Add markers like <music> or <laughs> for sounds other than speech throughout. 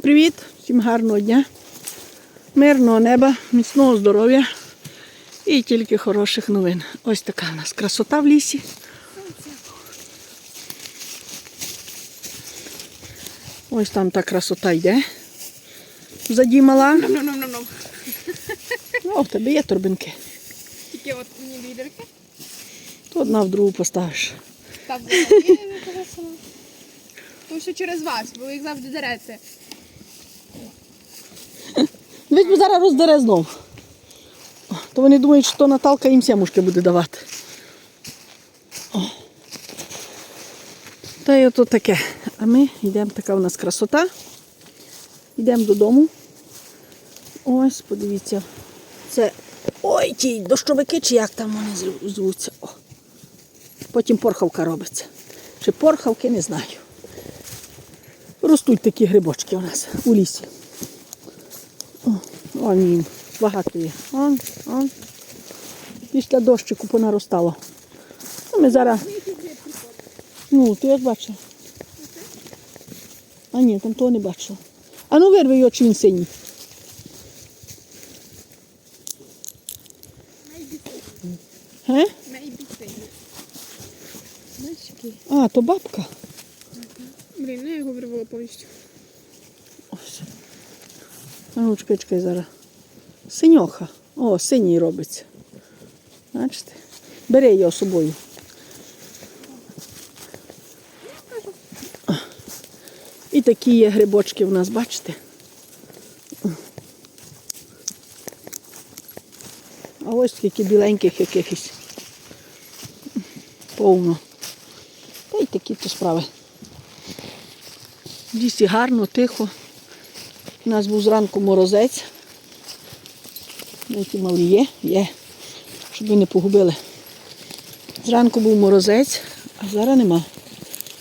Всім привіт, всім гарного дня, мирного неба, міцного здоров'я і тільки хороших новин. Ось така у нас красота в лісі. Ось там та красота йде. Заді мала. О, в тебе є торбинки. Тільки от мені лідерки. То одна в другу поставиш. Так, взагалі не колесила. То все через вас, бо ви їх завжди дерете. <laughs> Ведь зараз роздере знов. То вони думають, що Наталка їм сямушки буде давати. О. Та й ото таке. А ми йдемо, така у нас красота. Йдемо додому. Ось, подивіться. Це. Ой, ті дощовики, чи як там вони звуться. О. Потім порхавка робиться. Чи порхавки, не знаю. Ростуть такі грибочки у нас у лісі. Вон їм багато є. Он, он. Після дощику понаростало. Ну, ми зараз. Ну, ти як бачила? А ні, там того не бачила. А ну вирви його, чи він синій. Ге? Maybe А, то бабка. Блін, ну я його вирвала повністю. Ось. Ну, чекай, чекай зараз. Синьоха. О, синій робиться. Бачите? Бери його з собою. І такі є грибочки в нас, бачите? А ось скільки біленьких якихось. Повно. Та й такі то справи. В лісі гарно, тихо. У нас був зранку морозець. Які мали є, є, щоб ви не погубили. Зранку був морозець, а зараз нема.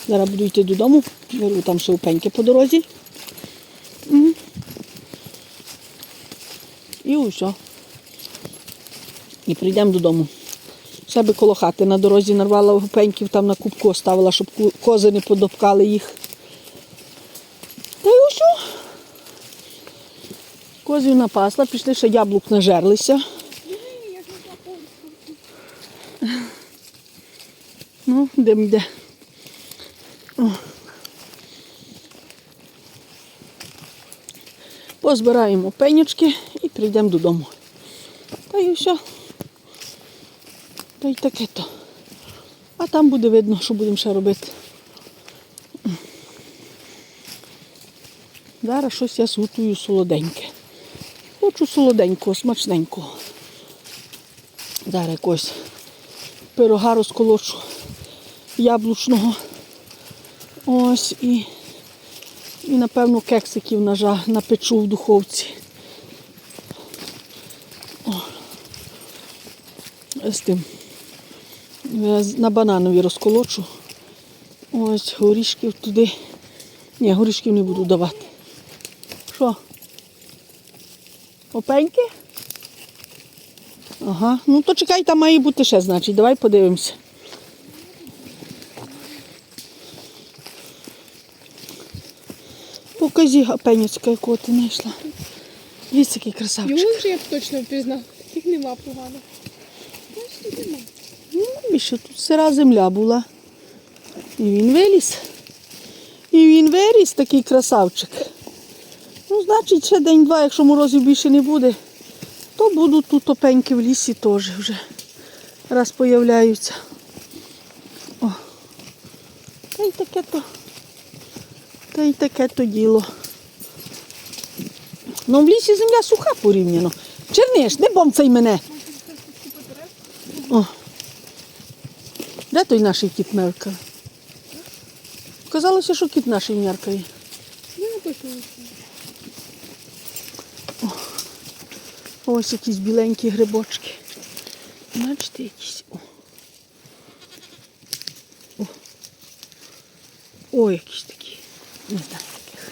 Зараз буду йти додому, беру там ще по дорозі. І усе. І прийдемо додому. Себе коло хати на дорозі нарвала опеньків, там на кубку оставила, щоб кози не подопкали їх. Та й усе. Козів напасла, пішли ще яблук нажерлися. Ну, йдемо йде. Позбираємо пенючки і прийдемо додому. Та й все. Та й таке то. А там буде видно, що будемо ще робити. Зараз щось я зготую солоденьке. Хочу солоденького, смачненького. Зараз якось пирога розколочу яблучного. Ось і, і напевно, кексиків нажа, напечу в духовці. О. З тим. На бананові розколочу. Ось горішків туди. Ні, горішків не буду давати. Що? Опеньки? Ага. Ну то чекай, там має бути ще, значить. Давай подивимося. Покажи опенюцька, якого ти знайшла. Дивіться, який красавчик. Його вже я б точно впізнав. Їх нема погано. Бачиш, тут нема. Ну, більше тут сира земля була. І він виліз. І він виріс, такий красавчик. Значить, ще день-два, якщо морозів більше не буде, то будуть тут топеньки в лісі теж вже раз появляються. О. Та й таке то. Та й таке то діло. Ну, в лісі земля суха порівняно. Черниш, не бомцай мене. О. Де той наш кіт мелкає? Казалося, що кіт наш м'яркає. Я не Ось якісь біленькі грибочки. Бачите, якісь. О. О. О, якісь такі. Не знаю яких.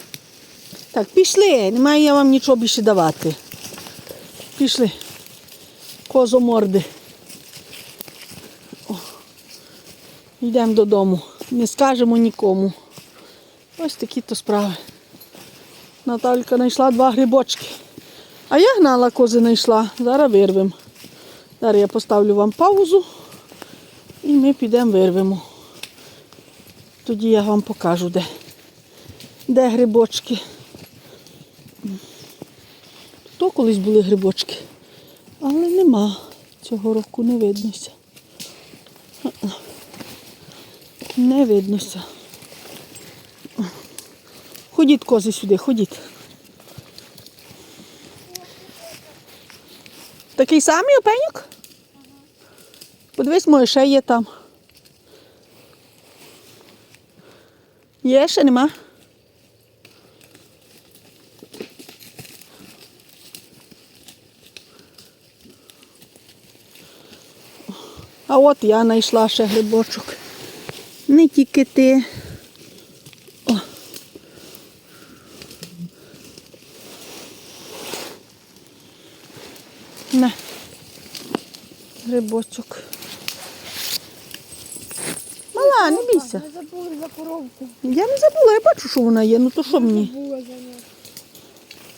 Так, пішли, немає я вам нічого більше давати. Пішли. Козоморди. О. Йдемо додому. Не скажемо нікому. Ось такі то справи. Наталька знайшла два грибочки. А я гнала кози знайшла. Зараз вирвемо. Зараз я поставлю вам паузу і ми підемо вирвемо. Тоді я вам покажу, де, де грибочки. То колись були грибочки, але нема. Цього року не виднося. Не виднося. Ходіть, кози, сюди, ходіть. Такий самий опеньок? Подивись, моє ще є там. Є, ще нема. А от я знайшла ще грибочок. Не тільки ти. На. Грибочок. Мала, не бійся. Ми забули за коровку. Я не забула, я бачу, що вона є. Ну то що мені? Забула за нею.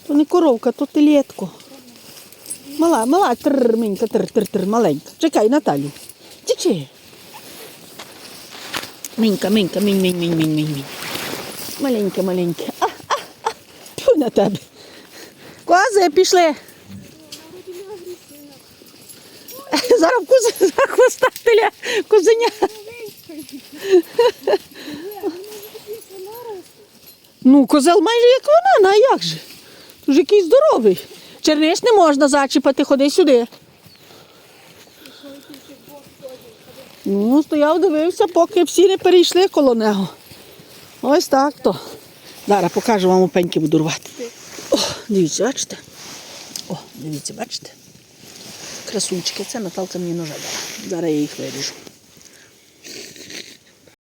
То не коровка, то телетко. Мала, мала, тр, минька, тр, тр, тр, маленька. Чекай, Наталю. Тічи. Минька, минька, минь, минь, минь, минь, минь, минь. Маленька, маленька. А, а, а. Тьфу на тебе. Кози, пішли. Зараз кузи, <laughs> зараз хвоста теля, кузеня. Ну, козел майже як вона, ну, а як же? Тут ж якийсь здоровий. Черниш не можна зачіпати, ходи сюди. Ну, стояв, дивився, поки всі не перейшли коло нього. Ось так то. Зараз покажу вам опеньки буду рвати. О, дивіться, бачите? О, дивіться, бачите? Красунчики, це Наталка мені ножа дала. Зараз я їх виріжу.